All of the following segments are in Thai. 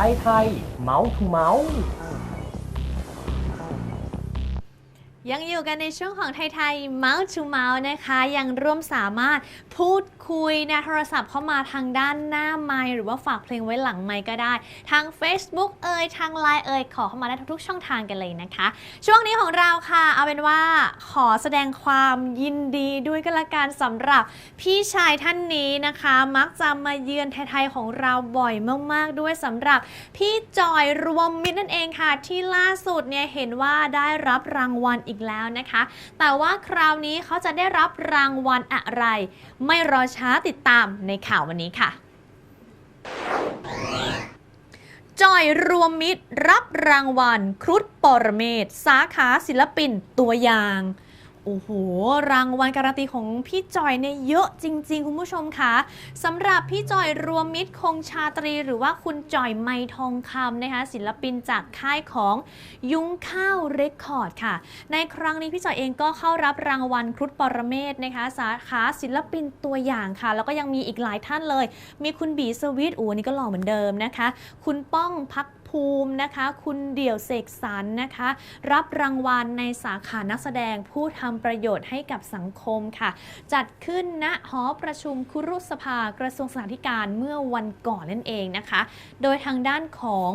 ไทยไทยเมาส์ทูเมาส์ ยังอยู่กันในช่วงของไทยไทยเมาส์ชูเมาส์นะคะ ยังร่วมสามารถพูดคุยนะโทรศัพท์เข้ามาทางด้านหน้าไมค์หรือว่าฝากเพลงไว้หลังไมค์ก็ได้ ทาง Facebook เอ่ยทาง Line เอ่ยขอเข้ามาได้ทุกๆ ช่องทางกันเลยนะคะ ช่วงนี้ของเราค่ะ เอาเป็นว่าขอแสดงความยินดีด้วยกันละกันสำหรับพี่ชายท่านนี้นะคะ มักจะมาเยือนไทยๆของเราบ่อยมากๆด้วยสำหรับพี่จอยรวมมิตรนั่นเองค่ะ ที่ล่าสุดเนี่ยเห็นว่าได้รับรางวัลอีกแล้วนะคะ แต่ว่าคราวนี้เขาจะได้รับรางวัลอะไร ไม่รอช้าติดตามในข่าววันนี้ค่ะจอยรวมมิตรรับรางวัล ครุฑปรเมศสาขาศิลปินตัวอย่าง โอ้โห รางวัลการันตีของพี่จอยเนี่ยเยอะจริง ๆ คุณผู้ชมคะสำหรับพี่จอยรวมมิตรคงชาตรีหรือว่าคุณจอยไมทองคำนะคะศิลปินจากค่ายของยุ้งข้าวเรคคอร์ดค่ะ ในครั้งนี้พี่จอยเองก็เข้ารับรางวัลครุฑปรเมศนะคะสาขาศิลปินตัวอย่างค่ะ แล้วก็ยังมีอีกหลายท่านเลย มีคุณบีสวิตอ้นี่ก็หล่อเหมือนเดิมนะคะ คุณป้องพัก ภูมินะคะ คุณเดี่ยวเสกสรรนะคะ รับรางวัลในสาขานักแสดงผู้ทำประโยชน์ให้กับสังคมค่ะ จัดขึ้นณหอประชุมคุรุสภากระทรวงสาธารณการเมื่อวันก่อนนั่นเองนะคะ โดยทางด้านของ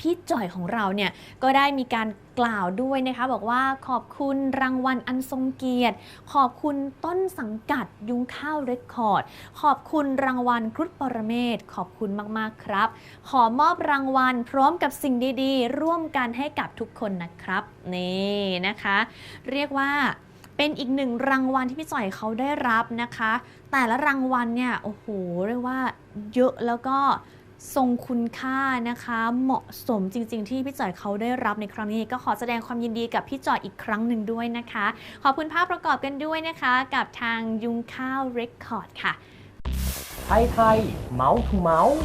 พี่จ่อยของเราเนี่ยก็ได้มีการกล่าวด้วยนะคะบอกว่าขอบคุณรางวัลอันทรงเกียรติ ขอบคุณต้นสังกัดยุงข้าวเรคคอร์ด ขอบคุณรางวัลครุฑปรเมศขอบคุณมากๆครับ ขอมอบรางวัลพร้อมกับสิ่งดีๆ ร่วมกันให้กับทุกคนนะครับนี่นะคะ เรียกว่าเป็นอีกหนึ่งรางวัลที่พี่จ่อยเขาได้รับนะคะ แต่ละรางวัลเนี่ยโอ้โหเรียกว่าเยอะแล้วก็ ทรงคุณค่านะคะ เหมาะสมจริง ๆ ที่พี่จอยเขาได้รับในครั้งนี้ก็ขอแสดงความยินดีกับพี่จอยอีกครั้งหนึ่งด้วยนะคะ ขอบคุณภาพประกอบกันด้วยนะคะ กับทางยุงข้าวเรคคอร์ดค่ะ ไทยไทยเมาส์ทูเมาส์